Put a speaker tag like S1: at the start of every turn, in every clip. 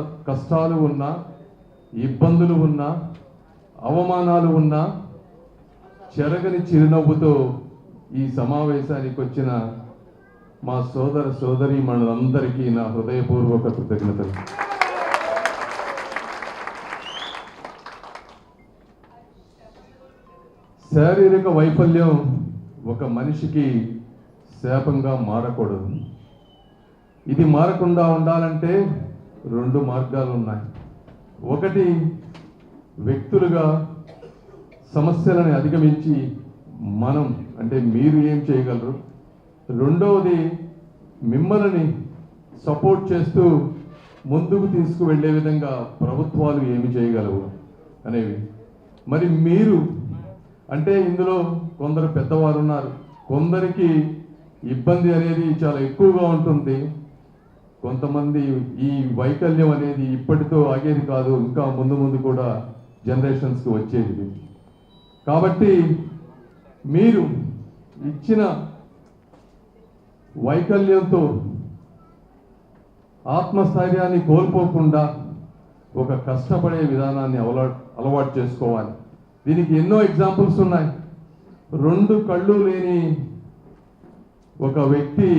S1: కష్టాలు ఉన్నా ఇబ్బందులు ఉన్నా అవమానాలు ఉన్నా చెరగని చిరునవ్వుతో ఈ సమావేశానికి వచ్చిన మా సోదర సోదరి మనందరికీ నా హృదయపూర్వక కృతజ్ఞతలు. శారీరక వైఫల్యం ఒక మనిషికి శాపంగా మారకూడదు. ఇది మారకుండా ఉండాలంటే రెండు మార్గాలు ఉన్నాయి ఒకటి వ్యక్తులుగా సమస్యలను అధిగమించి మనం అంటే మీరు ఏం చేయగలరు? రెండవది మిమ్మల్ని సపోర్ట్ చేస్తూ ముందుకు తీసుకువెళ్ళే విధంగా ప్రభుత్వాలు ఏమి చేయగలవు అనేవి. మరి మీరు అంటే ఇందులో కొందరు పెద్దవారు ఉన్నారు కొందరికి ఇబ్బంది అనేది చాలా ఎక్కువగా ఉంటుంది. కొంతమంది ఈ వైకల్యం అనేది ఇప్పటితో ఆగేది కాదు ఇంకా ముందు ముందు కూడా జనరేషన్స్కి వచ్చేది. కాబట్టి మీరు ఇచ్చిన వైకల్యంతో ఆత్మస్థైర్యాన్ని కోల్పోకుండా ఒక కష్టపడే విధానాన్ని అలవాటు అలవాటు చేసుకోవాలి. దీనికి ఎన్నో ఎగ్జాంపుల్స్ ఉన్నాయి. రెండు కళ్ళు లేని ఒక వ్యక్తి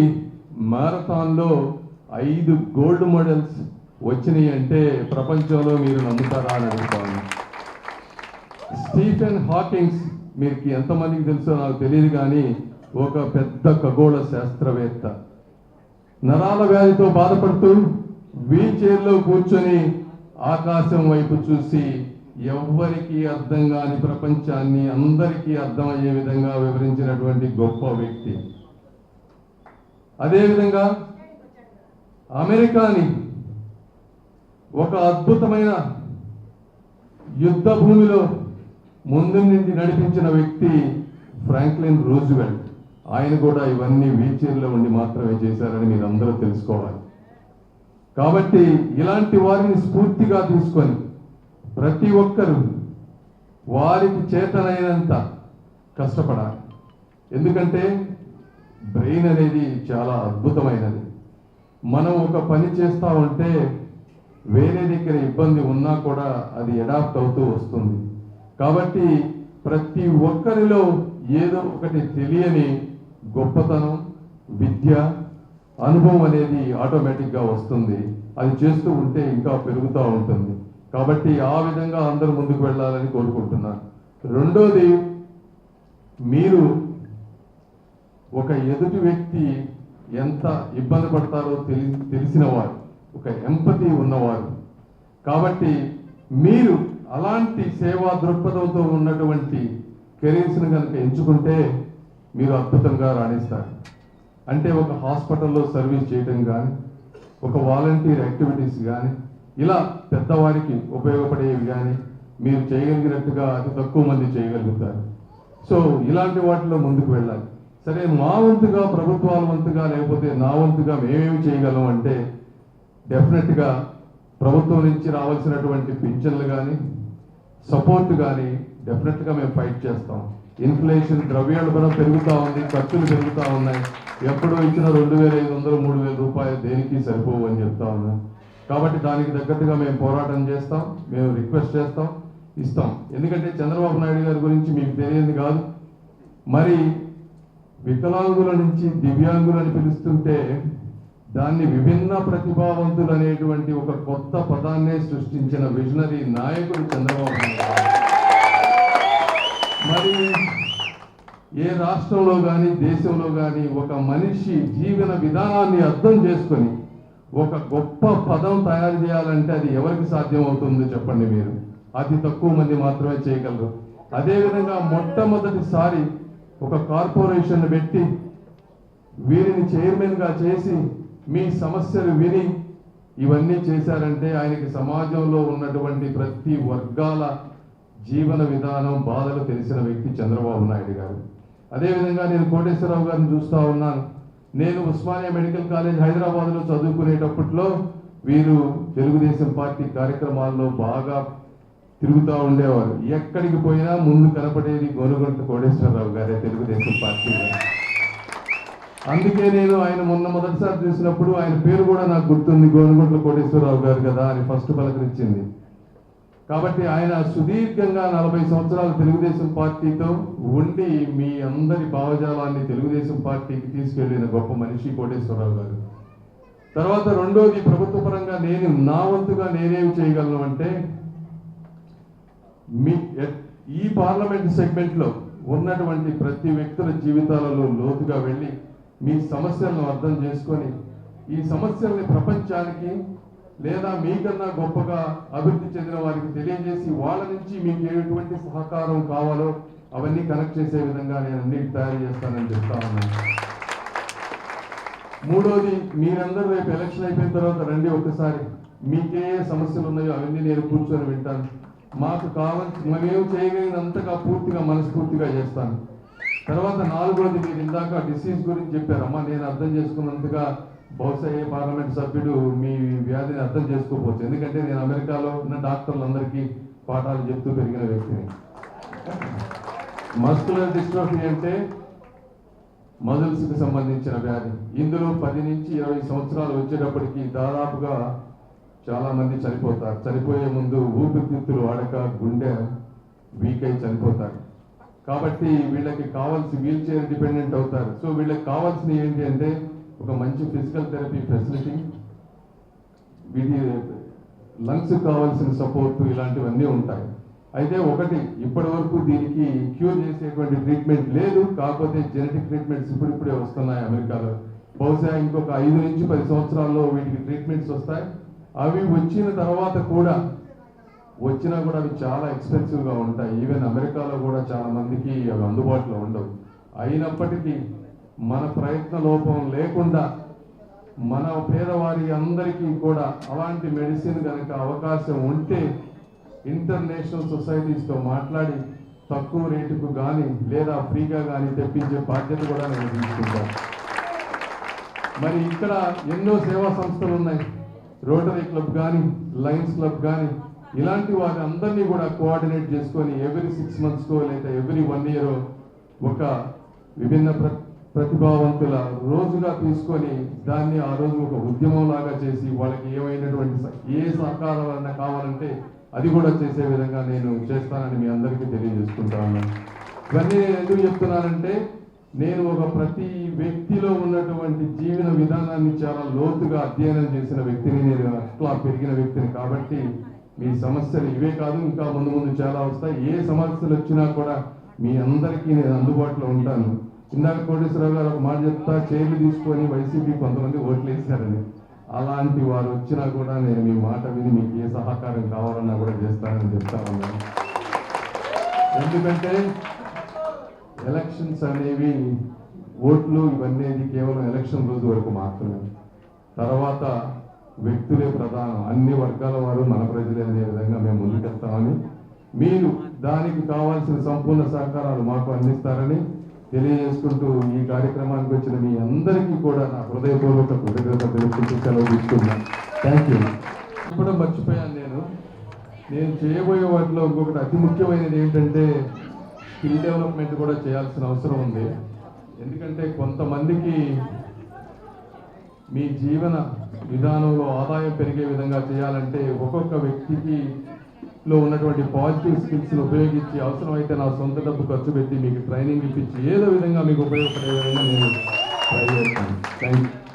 S1: మారథాన్లో ఐదు గోల్డ్ మెడల్స్ వచ్చినాయి అంటే ప్రపంచంలో మీరు నమ్ముతారా అని అడుగుతాను. స్టీఫెన్ హాకింగ్స్ మీకు ఎంతమందికి తెలుసో నాకు తెలియదు కానీ ఒక పెద్ద ఖగోళ శాస్త్రవేత్త. నరాల వ్యాధితో బాధపడుతూ వీల్ చైర్లో కూర్చొని ఆకాశం వైపు చూసి ఎవ్వరికీ అర్థం కాని ప్రపంచాన్ని అందరికీ అర్థమయ్యే విధంగా వివరించినటువంటి గొప్ప వ్యక్తి. అదేవిధంగా అమెరికాని ఒక అద్భుతమైన యుద్ధ భూమిలో ముందు నుండి నడిపించిన వ్యక్తి ఫ్రాంక్లిన్ రూజ్వెల్ట్. ఆయన కూడా ఇవన్నీ వీల్చైర్లో ఉండి మాత్రమే చేశారని మీరు అందరూ తెలుసుకోవాలి. కాబట్టి ఇలాంటి వారిని స్ఫూర్తిగా తీసుకొని ప్రతి ఒక్కరూ వారికి చేతనైనంత కష్టపడాలి. ఎందుకంటే బ్రెయిన్ అనేది చాలా అద్భుతమైనది. మనం ఒక పని చేస్తూ ఉంటే వేరే దగ్గర ఇబ్బంది ఉన్నా కూడా అది అడాప్ట్ అవుతూ వస్తుంది. కాబట్టి ప్రతి ఒక్కరిలో ఏదో ఒకటి తెలియని గొప్పతనం విద్య అనుభవం అనేది ఆటోమేటిక్గా వస్తుంది. అది చేస్తూ ఉంటే ఇంకా పెరుగుతూ ఉంటుంది. కాబట్టి ఆ విధంగా అందరూ ముందుకు వెళ్ళాలని కోరుకుంటున్నాను. రెండోది మీరు ఒక ఎదుటి వ్యక్తి ఎంత ఇబ్బంది పడతారో తెలి తెలిసిన వారు ఒక ఎంపతి ఉన్నవారు. కాబట్టి మీరు అలాంటి సేవా దృక్పథంతో ఉన్నటువంటి కెరీర్స్ని కనుక ఎంచుకుంటే మీరు అద్భుతంగా రాణిస్తారు. అంటే ఒక హాస్పిటల్లో సర్వీస్ చేయడం కానీ ఒక వాలంటీర్ యాక్టివిటీస్ కానీ ఇలా పెద్దవారికి ఉపయోగపడేవి కానీ మీరు చేయగలిగినట్టుగా అతి తక్కువ మంది చేయగలుగుతారు. సో ఇలాంటి వాటిలో ముందుకు వెళ్ళాలి. సరే మా వంతుగా ప్రభుత్వాల వంతుగా లేకపోతే నా వంతుగా మేమేమి చేయగలం అంటే డెఫినెట్గా ప్రభుత్వం నుంచి రావాల్సినటువంటి పింఛన్లు కానీ సపోర్ట్ కానీ డెఫినెట్గా మేము ఫైట్ చేస్తాం. ఇన్ఫ్లేషన్ ద్రవ్యోల్బణం పెరుగుతూ ఉంది ఖర్చులు పెరుగుతూ ఉన్నాయి. ఎప్పుడో ఇచ్చిన రెండు వేల ఐదు వందలు మూడు వేల రూపాయలు దేనికి సరిపోవు అని చెప్తా ఉన్నాం. కాబట్టి దానికి తగ్గట్టుగా మేము పోరాటం చేస్తాం మేము రిక్వెస్ట్ చేస్తాం ఇస్తాం. ఎందుకంటే చంద్రబాబు నాయుడు గారి గురించి మీకు తెలియదు కాదు. మరి వికలాంగుల నుంచి దివ్యాంగులని పిలుస్తుంటే దాన్ని విభిన్న ప్రతిభావంతులు అనేటువంటి ఒక కొత్త పదాన్నే సృష్టించిన విజనరీ నాయకుడు చంద్రబాబు మరి ఏ రాష్ట్రంలో కానీ దేశంలో కానీ ఒక మనిషి జీవన విధానాన్ని అర్థం చేసుకొని ఒక గొప్ప పదం తయారు చేయాలంటే అది ఎవరికి సాధ్యం అవుతుందో చెప్పండి మీరు? అతి తక్కువ మంది మాత్రమే చేయగలరు. అదేవిధంగా మొట్టమొదటిసారి ఒక కార్పొరేషన్ పెట్టి వీరిని చైర్మన్గా చేసి మీ సమస్యలు విని ఇవన్నీ చేశారంటే ఆయనకి సమాజంలో ఉన్నటువంటి ప్రతి వర్గాల జీవన విధానం బాధలు తెలిసిన వ్యక్తి చంద్రబాబు నాయుడు గారు. అదేవిధంగా నేను కోటేశ్వరరావు గారిని చూస్తూ ఉన్నాను. నేను ఉస్మానియా మెడికల్ కాలేజ్ హైదరాబాద్లో చదువుకునేటప్పట్లో వీరు తెలుగుదేశం పార్టీ కార్యక్రమాల్లో బాగా తిరుగుతూ ఉండేవారు. ఎక్కడికి పోయినా ముందు కనపడేది గోనుగంట కోటేశ్వరరావు గారే తెలుగుదేశం పార్టీ అందుకే నేను ఆయన మొన్న మొదటిసారి చూసినప్పుడు ఆయన పేరు కూడా నాకు గుర్తుంది గోనుగుంట్ల కోటేశ్వరరావు గారు కదా అని ఫస్ట్ పలకరించింది. కాబట్టి ఆయన సుదీర్ఘంగా నలభై సంవత్సరాలు తెలుగుదేశం పార్టీతో ఉండి మీ అందరి భావజాలాన్ని తెలుగుదేశం పార్టీకి తీసుకెళ్ళిన గొప్ప మనిషి కోటేశ్వరరావు గారు. తర్వాత రెండోది ప్రభుత్వ పరంగా నేను నా వంతుగా నేనేమి చేయగలను అంటే మీ ఈ పార్లమెంట్ సెగ్మెంట్లో ఉన్నటువంటి ప్రతి వ్యక్తుల జీవితాలలో లోతుగా వెళ్ళి మీ సమస్యలను అర్థం చేసుకొని ఈ సమస్యల్ని ప్రపంచానికి లేదా మీకన్నా గొప్పగా అభివృద్ధి చెందిన వారికి తెలియజేసి వాళ్ళ నుంచి మీకు ఎటువంటి సహకారం కావాలో అవన్నీ కనెక్ట్ చేసే విధంగా నేను అన్ని తయారు చేస్తానని చెప్తా ఉన్నాను మూడోది మీరందరూ రేపు ఎలక్షన్ అయిపోయిన తర్వాత రండి ఒకసారి మీకే ఏ సమస్యలు ఉన్నాయో అవన్నీ నేను కూర్చొని వింటాను. మాకు కావాల్సి మేము చేయగలిగినంతగా పూర్తిగా మనస్ఫూర్తిగా చేస్తాను. తర్వాత నాలుగోది మీరు ఇందాక డిసీజ్ గురించి చెప్పారమ్మా నేను అర్థం చేసుకున్నంతగా బహుశా ఏ పార్లమెంట్ సభ్యుడు మీ వ్యాధిని అర్థం చేసుకోవచ్చు ఎందుకంటే నేను అమెరికాలో ఉన్న డాక్టర్లందరికీ పాఠాలు చెప్తూ పెరిగిన వ్యక్తిని. మస్కులర్ డిస్ట్రోఫీ అంటే మజిల్స్కి సంబంధించిన వ్యాధి. ఇందులో పది నుంచి ఇరవై సంవత్సరాలు వచ్చేటప్పటికి దాదాపుగా చాలా మంది చనిపోతారు. చనిపోయే ముందు ఊపిరితిత్తులు వాడక గుండె వీక్ అయి చనిపోతారు. కాబట్టి వీళ్ళకి కావాల్సి వీల్ చైర్ డిపెండెంట్ అవుతారు. సో వీళ్ళకి కావాల్సింది ఏంటి అంటే ఒక మంచి ఫిజికల్ థెరపీ ఫెసిలిటీ వీటి లంగ్స్ కావాల్సిన సపోర్ట్ ఇలాంటివన్నీ ఉంటాయి. అయితే ఒకటి ఇప్పటి వరకు దీనికి క్యూర్ చేసేటువంటి ట్రీట్మెంట్ లేదు. కాకపోతే జెనెటిక్ ట్రీట్మెంట్స్ ఇప్పుడిప్పుడే వస్తున్నాయి అమెరికాలో. బహుశా ఇంకొక ఐదు నుంచి పది సంవత్సరాల్లో వీటికి ట్రీట్మెంట్స్ వస్తాయి. అవి వచ్చిన తర్వాత కూడా వచ్చినా కూడా అవి చాలా ఎక్స్పెన్సివ్గా ఉంటాయి. ఈవెన్ అమెరికాలో కూడా చాలా మందికి అవి అందుబాటులో ఉండవు. అయినప్పటికీ మన ప్రయత్న లోపం లేకుండా మన పేదవారి అందరికీ కూడా అలాంటి మెడిసిన్ కనుక అవకాశం ఉంటే ఇంటర్నేషనల్ సొసైటీస్తో మాట్లాడి తక్కువ రేటుకు కానీ లేదా ఫ్రీగా కానీ తెప్పించే బాధ్యత కూడా నేను తీసుకుంటాను. మరి ఇక్కడ ఎన్నో సేవా సంస్థలు ఉన్నాయి. రోటరీ క్లబ్ కానీ లయన్స్ క్లబ్ కానీ ఇలాంటి వారి అందరినీ కూడా కోఆర్డినేట్ చేసుకొని ఎవ్రీ సిక్స్ మంత్స్కో లేదా ఎవ్రీ వన్ ఇయర్ ఒక విభిన్న ప్ర ప్రతిభావంతుల రోజుగా తీసుకొని దాన్ని ఆ రోజు ఒక ఉద్యమం లాగా చేసి వాళ్ళకి ఏమైనటువంటి ఏ సహకారం అన్నా కావాలంటే అది కూడా చేసే విధంగా నేను చేస్తానని మీ అందరికీ తెలియజేసుకుంటా ఉన్నాను. ఇవన్నీ నేను ఎందుకు చెప్తున్నానంటే నేను ఒక ప్రతి వ్యక్తిలో ఉన్నటువంటి జీవన విధానాన్ని చాలా లోతుగా అధ్యయనం చేసిన వ్యక్తిని నేను అట్లా పెరిగిన వ్యక్తిని కాబట్టి మీ సమస్యలు ఇవే కాదు ఇంకా ముందు ముందు చాలా వస్తాయి. ఏ సమస్యలు వచ్చినా కూడా మీ అందరికీ నేను అందుబాటులో ఉంటాను. ఇందాక కోటేశ్వరరావు గారు ఒక మాట చెప్తా చైర్లు తీసుకొని వైసీపీ కొంతమంది ఓట్లు వేశారని. అలాంటి వారు వచ్చినా కూడా నేను మీ మాట విని మీకు ఏ సహకారం కావాలన్నా కూడా చేస్తానని చెప్తా ఉన్నాను. ఎందుకంటే ఎలక్షన్స్ అనేవి ఓట్లు ఇవన్నీ కేవలం ఎలక్షన్ రోజు వరకు మాత్రమే. తర్వాత వ్యక్తులే ప్రధానం. అన్ని వర్గాల వారు మన ప్రజలే అనే విధంగా మేము ముందుకెళ్తామని మీరు దానికి కావాల్సిన సంపూర్ణ సహకారాలు మాకు అందిస్తారని తెలియజేసుకుంటూ ఈ కార్యక్రమానికి వచ్చిన మీ అందరికీ కూడా నా హృదయపూర్వక కృతజ్ఞత తెలుపుకుంటూ సెలవు తీసుకున్నాను థ్యాంక్ యూ ఇప్పుడు మర్చిపోయాను నేను. నేను చేయబోయే వాటిలో ఇంకొకటి అతి ముఖ్యమైనది ఏంటంటే స్కిల్ డెవలప్మెంట్ కూడా చేయాల్సిన అవసరం ఉంది. ఎందుకంటే కొంతమందికి మీ జీవన విధానంలో ఆదాయం పెరిగే విధంగా చేయాలంటే ఒక్కొక్క వ్యక్తికి లో ఉన్నటువంటి పాజిటివ్ స్కిల్స్ని ఉపయోగించి అవసరమైతే నా సొంత డబ్బు ఖర్చు పెట్టి మీకు ట్రైనింగ్ ఇప్పించి ఏదో విధంగా మీకు ఉపయోగపడే విధంగా నేను ట్రై చేస్తాను. Thank you